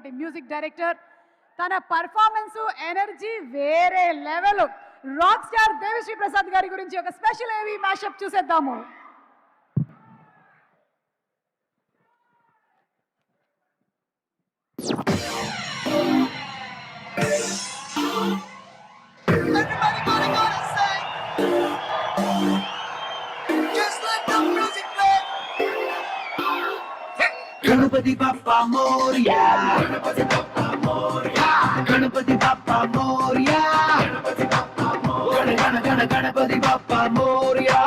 ఉన్నటువంటి music director తన performance energy వేరే level rock star Devi Sri Prasad garu గురించి ఒక స్పెషల్ ఏవి మ్యాషప్ చూసేద్దాము. గణపతి బప్ప మోరియా గణపతి బప్ప మోరియా గణపతి బప్ప మోరియా గణ గణ గణ గణపతి బప్ప మోరియా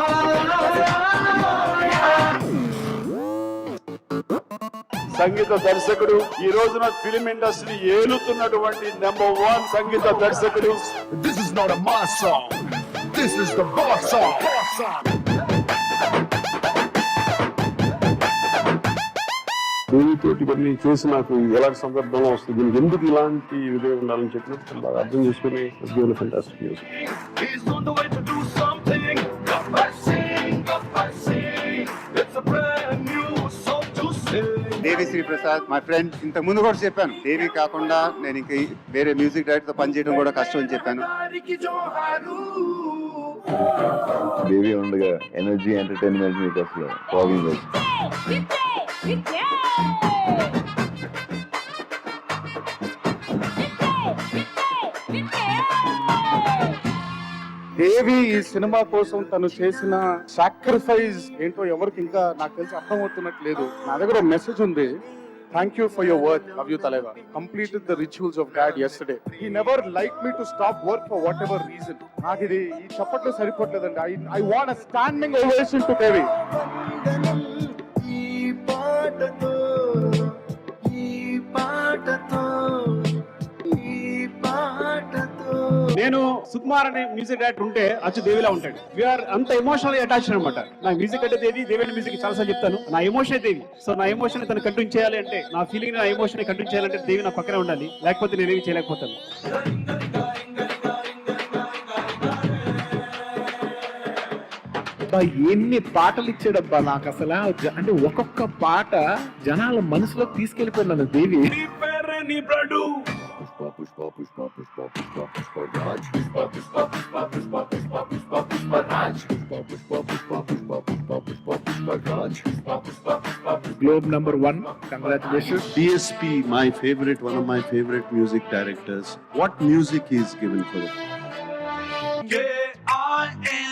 సంగీత దర్శకుడు ఈ రోజున ఫిలిం ఇండస్ట్రీ ఏలుతున్నటువంటి నెంబర్ వన్ సంగీత దర్శకుడు This is not a mass song. This is the boss song. తోటి కొన్ని చేసి నాకు ఎలాంటి సందర్భంలో వస్తుంది? దీనికి ఎందుకు ఇలాంటి విధంగా ఉండాలని చెప్పినట్టు బాగా అర్థం చేసుకుని ఫెంటాస్టిక్ sing. దేవి శ్రీ ప్రసాద్ మా ఫ్రెండ్ ఇంత ముందు కూడా చెప్పాను. దేవి కాకుండా నేను ఇంక వేరే మ్యూజిక్ డైరెక్టర్తో పనిచేయడం కూడా కష్టం అని చెప్పాను. దేవి ఉండగా ఎనర్జీ ఎంటర్టైన్మెంట్ మీకు అసలు దేవి ఈ సినిమా కోసం తను చేసిన సాక్రిఫైస్ ఏంటో ఎవరికి ఇంకా నాకు తెలిసి అర్థమవుతున్నట్లేదు. నా దగ్గర మెసేజ్ ఉంది. Thank you for your work love you Thalaiva completed the rituals of God yesterday he never like me to stop work for whatever reason నాకు ఇది ఈ చప్పట్లో సరిపోవట్లేదండి. I I want standing ovation to Devi పాటతో ఈ పాటతో ఈ పాటతో. నేను సుకుమార్ అనే మ్యూజిక్ డైరెక్టర్ ఉంటే అచ్చు దేవిలా ఉంటాడు. వీఆర్ అంత ఎమోషనల్ అటాచ్ అనమాట నా మ్యూజిక్ అంటే దేవి దేవి అంటే మ్యూజిక్ చాలా చెప్తాను. నా ఎమోషన్ దేవి? సో నా ఎమోషన్ తను కంటిన్యూ చేయాలి అంటే నా ఫీలింగ్ నా ఎమోషన్ కంటిన్యూ చేయాలంటే దేవి నా పక్కనే ఉండాలి. లేకపోతే నేనేమి చేయలేకపోతాను. అబ్బా, ఎన్ని పాటలు ఇచ్చాడబ్బా నాకు అసలు అంటే ఒక్కొక్క పాట జనాల మనసులో తీసుకెళ్ళిపోయినాను దేవి నీ పేరే నీ blood. Pushpa Pushpa Pushpa Pushpa Pushpa Pushpa Raj Pushpa Pushpa Pushpa Pushpa Pushpa Pushpa Pushpa Raj Pushpa Pushpa Pushpa Pushpa Pushpa Pushpa Pushpa Raj Pushpa Pushpa Pushpa globe number one congratulation DSP, my favorite, one of my favorite music directors. What music he's given for it. K-I-N-G.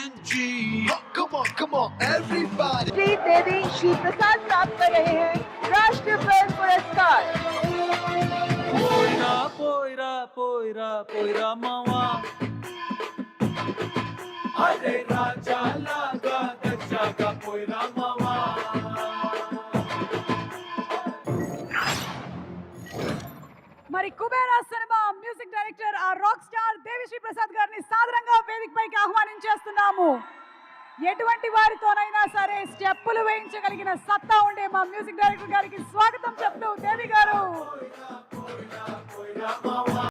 Oh, come on, come on, everybody. Shri Devi Shri Prasad प्राप्त कर रहे हैं राष्ट्रीय film पुरस्कार పోయిరా పోయిరా పోయిరా పోయిరా మావా అరే రాజా లాగా దచ్చాగా పోయిరా మావా. మరి కుబేరా సినిమా మ్యూజిక్ డైరెక్టర్ ఆ రాక్ స్టార్ దేవిశ్రీ ప్రసాద్ గారిని సాదరంగా వేదిక పైకి ఆహ్వానించేస్తున్నాము ఎటువంటి వారితోనైనా సరే స్టెప్పులు వేయించగలిగిన సత్తా ఉండే మా మ్యూజిక్ డైరెక్టర్ గారికి స్వాగతం చెప్తూ దేవి గారు.